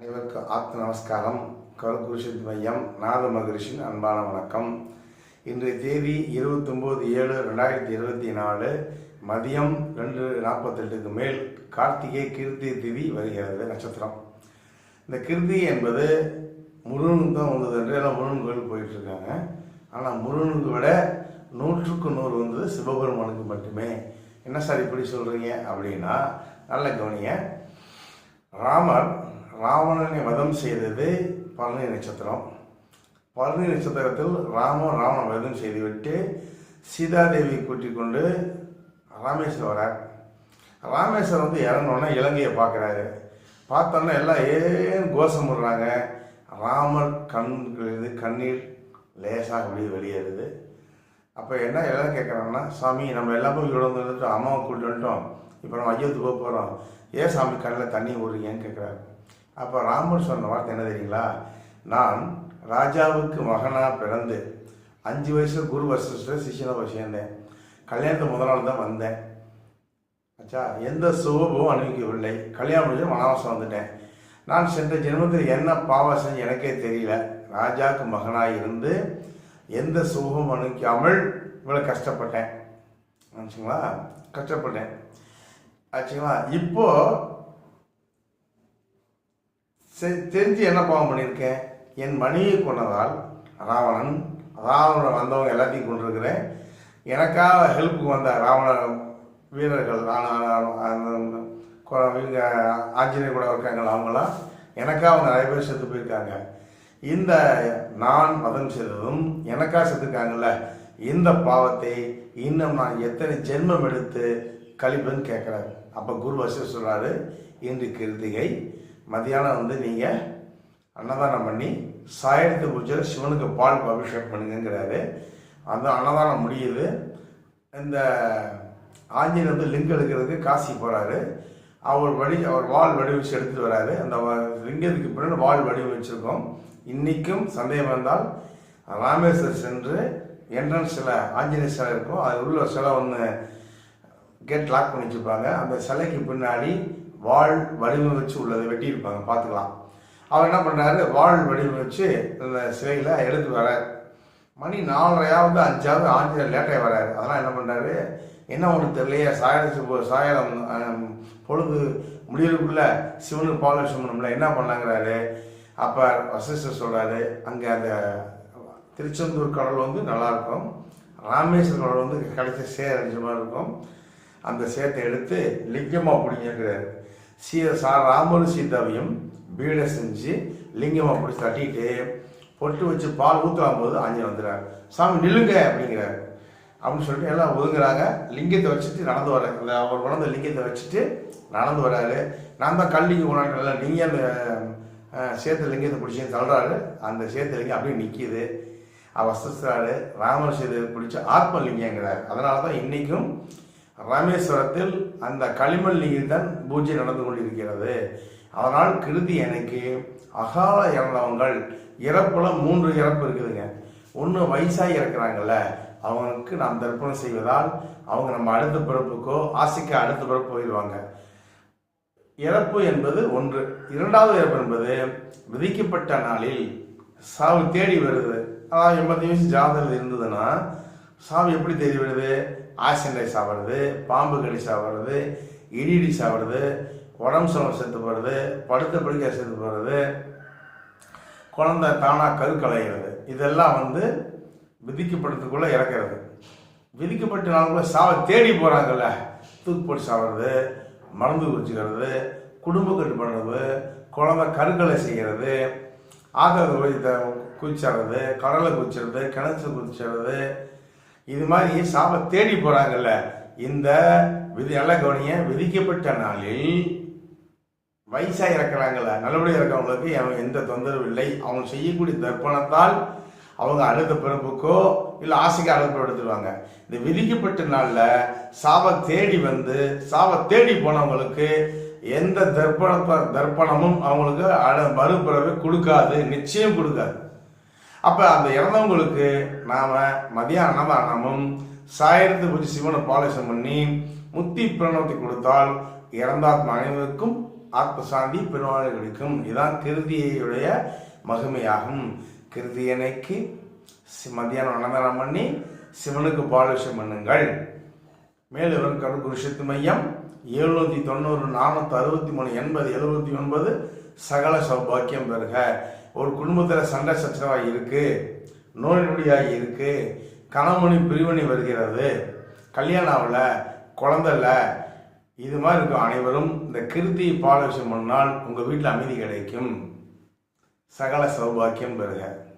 அனைவருக்கும் ஆத்ம நமஸ்காரம். கருகுருஷித் மையம் நாத மகரிஷின் அன்பான வணக்கம். இன்றைய தேதி இருபத்தொம்போது ஏழு ரெண்டாயிரத்தி இருபத்தி நாலு. மதியம் ரெண்டு நாற்பத்தெட்டுக்கு மேல் கார்த்திகை கீர்த்தி திதி வருகிறது நட்சத்திரம். இந்த கிருதி என்பது முருகனுக்கு தான் வந்தது என்று எல்லாம் முருகன் கோயில் போயிட்டு இருக்காங்க ஆனால் முருகனுக்கு விட நூற்றுக்கு நூறு வந்தது சிவபெருமானுக்கு மட்டுமே. என்ன சார் இப்படி சொல்கிறீங்க அப்படின்னா நல்ல கவனிங்க. ராமர் ராவணனை வதம் செய்தது பழனி நட்சத்திரம். பழனி நட்சத்திரத்தில் ராமன் ராவண வதம் செய்துவிட்டு சீதாதேவி கூட்டிக் கொண்டு ராமேஸ்வரம் வரார் ராமேஸ்வரம் வந்து இறங்கினோடனே இலங்கையை பார்க்குறாரு. பார்த்தோன்னே எல்லாம் ஏன் கோஷம் விடுறாங்க ராமர் கண்களிலிருந்து கண்ணீர் லேசாக அப்படியே வெளியேறுது. அப்போ என்ன எல்லாம் கேட்குறாங்கன்னா சாமி நம்ம எல்லாமே இவ்வளோ வந்துட்டு அம்மாவை கூட்டிட்டு வந்துட்டோம். இப்போ நம்ம ஐயத்துக்கு போக போகிறோம் ஏன் சாமி கண்ணில் தண்ணி விடுறீங்கன்னு கேட்குறாரு அப்போ ராமர் சொன்ன வார்த்தை என்ன தெரியுங்களா? நான் ராஜாவுக்கு மகனாக பிறந்து அஞ்சு வயசு குரு வருஷத்தில் சிஷியனை போய் சேர்ந்தேன். கல்யாணத்துக்கு முதல் நாள் தான் வந்தேன். ஆச்சா எந்த சுகமும் அனுபவிக்கவில்லை. கல்யாணம் முடிஞ்சு வனவாசம் வந்துட்டேன். நான் சென்ற ஜென்மத்தில் என்ன பாவம் செஞ்சு எனக்கே தெரியல. ராஜாவுக்கு மகனாக இருந்து எந்த சுகமும் அனுபவிக்காமல் இவ்வளோ கஷ்டப்பட்டேன். ஆச்சுங்களா கஷ்டப்பட்டேன். ஆச்சுங்களா இப்போது தெரிஞ்சு என்ன பாவம் பண்ணியிருக்கேன்? என் மணியை கொண்டதால் ராவணன் ராவணன் வந்தவங்க எல்லாத்தையும் கொண்டிருக்கிறேன் எனக்காக ஹெல்ப்புக்கு வந்த ராவண வீரர்கள் இவங்க ஆஞ்சநேயர் கூட இருக்காங்களா அவங்களாம் எனக்காக அவங்க நிறைய பேர் செத்து போயிருக்காங்க. இந்த நான் மதம் செய்ததும் எனக்காக செத்துருக்காங்கல்ல இந்த பாவத்தை இன்னும் நான் எத்தனை ஜென்மம் எடுத்து கழிப்பேன்னு கேட்குறாரு. அப்போ குரு வசிஷ்டர் சொல்கிறாரு இன்று கிருத்திகை மதியானம் வந்து நீங்கள் அன்னதானம் பண்ணி சாயத்து பூஜையில் சிவனுக்கு பால் அபிஷேகம் பண்ணுங்கிறாரு அந்த அன்னதானம் முடியுது. இந்த ஆஞ்சநேயர் வந்து லிங்கம் எடுக்கிறதுக்கு காசி போகிறாரு அவர் வடி அவர் வால் வடிவமைச்சு எடுத்துட்டு வராரு. அந்த லிங்கத்துக்கு பின்னாடி வால் வடிவமைச்சிருக்கோம். இன்றைக்கும் சந்தேகம் வந்தால் ராமேஸ்வரம் சென்று என்ட்ரன்ஸ் சிலை ஆஞ்சநேயர் சிலை இருக்கும். அது உள்ள சிலை ஒன்று கேட் லாக் பண்ணி வச்சுருப்பாங்க அந்த சிலைக்கு பின்னாடி வாள் வடிவமைச்சு உள்ளதை வெட்டியிருப்பாங்க. பார்த்துக்கலாம். அவர் என்ன பண்ணுறாரு வாள் வடிவமைச்சு அந்த சிலையில் எடுத்து வரார் மணி நாலரையாவது அஞ்சாவது ஆஞ்சு லேட்டாக வராரு. அதெல்லாம் என்ன பண்ணுறாரு என்ன ஒன்று தெரியலையே. சாயடிச்சு போ சாயலம் பொழுது முடியறதுக்குள்ள சிவனுக்கு பால் விஷயம்ல என்ன பண்ணாங்கிறாரு அப்போ வசிஷ்டர் சொல்கிறாரு அங்கே அந்த திருச்செந்தூர் கடல் வந்து நல்லாயிருக்கும். ராமேஸ்வரம் கடல் வந்து கிடைச்ச சேர் அடிச்ச மாதிரி இருக்கும். அந்த சேத்தை எடுத்து லிங்கமாக பிடிங்கிறாரு சீ சா ராமரும் சீதாவையும் பீடை செஞ்சு லிங்கமாக பிடிச்சி தட்டிட்டு பொட்டு வச்சு பால் ஊற்றலாம் போது ஆஞ்சநேயர் வந்துடுறாரு சாமி நில்லுங்க அப்படிங்கிறாரு. அப்படின்னு சொல்லிட்டு எல்லாம் ஒதுங்குறாங்க. லிங்கத்தை வச்சுட்டு நடந்து வர்றாங்க அந்த அவர் குழந்த லிங்கத்தை வச்சுட்டு நடந்து வர்றாரு நான் தான் கல்லிங்க கொண்டாடுறல நீங்கள் அந்த சேத்து லிங்கத்தை பிடிச்சி தள்ளுறாரு? அந்த சேத்து லிங்கம் அப்படியே நிற்கிது வசிஷ்டாரு ராமர் சேது பிடிச்ச ஆத்மலிங்கங்கிறார் அதனால தான் இன்றைக்கும் ராமேஸ்வரத்தில் அந்த களிமண் லிங்கம் தான் பூஜை நடந்து கொண்டிருக்கிறது. அதனால் கிருதி எனக்கு அகால இறந்தவங்கள். இறப்புல மூன்று இறப்பு இருக்குதுங்க. ஒன்று வயசாகி இறக்குறாங்கல்ல அவங்களுக்கு நாம் தர்ப்பணம் செய்வதால் அவங்க நம்ம அடுத்த பிறப்புக்கோ ஆசைக்கு அடுத்த பிறப்பு போயிடுவாங்க. இறப்பு என்பது ஒன்று. இரண்டாவது இறப்பு என்பது விதிக்கப்பட்ட நாளில் சாவு தேடி வருது. அதாவது எண்பத்தி வயசு ஜாதகம் இருந்ததுன்னா சாவு எப்படி தேடி வருது? ஆசண்டை சாப்பிடுறது பாம்பு கடி சாப்பிட்றது இடிடி சாப்பிடுறது உடம்பு சலம் செத்து போகிறது படுத்த படுக்கை செத்து போகிறது குழந்தை தானாக கருக்கலைகிறது இதெல்லாம் வந்து விதிக்கப்படுறதுக்குள்ளே இறக்கிறது. விதிக்கப்பட்ட நாளுக்குள்ள சாவை தேடி போகிறாங்கல்ல தூக்கு போட்டு சாப்பிட்றது மருந்து குடிச்சுக்கிறது குடும்ப கட்டு பண்ணுறது குழந்தை கருக்கலை செய்கிறது. ஆத்திரத்தை போய் த- கடலை குதிச்சிடுறது கிணத்துல குதிச்சிடுறது இது மாதிரி சாப தேடி போகிறாங்கல்ல இந்த விதி நல்ல கவனிய விதிக்கப்பட்ட நாளில் வயசாக இறக்குறாங்கல்ல. நல்லபடியாக இருக்கிறவங்களுக்கு அவங்க எந்த தொந்தரவும் இல்லை. அவங்க செய்யக்கூடிய தர்ப்பணத்தால் அவங்க அடுத்த பிறப்புக்கோ இல்லை ஆசைக்கு அடுத்த இந்த விதிக்கப்பட்ட நாளில் சாவை தேடி வந்து சாவை தேடி போனவங்களுக்கு எந்த தர்ப்பண தர்ப்பணமும் அவங்களுக்கு அட மறுபிறவை கொடுக்காது. நிச்சயம் கொடுக்காது. அப்போ அந்த இறந்தவங்களுக்கு நாம் மதிய அன்னதானமும் சாயிரத்து பூஜை சிவனை பாலசம் பண்ணி முத்தி பிரணவத்தை கொடுத்தால் இறந்தாத்ம அனைவருக்கும் ஆத்மசாந்தி பெருமாள் கிடைக்கும் இதுதான் கிருதியுடைய மகிமையாகும். கிருதியனைக்கு மதியானம் மத்தியானம் அன்னதானம் பண்ணி சிவனுக்கு பாலுஷம் பண்ணுங்கள். மேலும் கருகுரு சக்தி மையம் எழுநூற்றி தொண்ணூறு நானூற்றி அறுபத்தி மூணு எண்பது எழுபத்தி ஒன்பது சகல சௌபாக்கியம் பெறுக. ஒரு குடும்பத்தில் சண்டை சச்சரவாக இருக்குது நோய் நொடியாக இருக்குது கணமணி பிரிவினை வருகிறது கல்யாணம் குழந்தல இது மாதிரி இருக்கும் அனைவரும் இந்த கிருத்தி பாலவிஷம் பண்ணால் உங்கள் வீட்டில் அமைதி கிடைக்கும். சகல சௌபாக்கியம் பெறுக.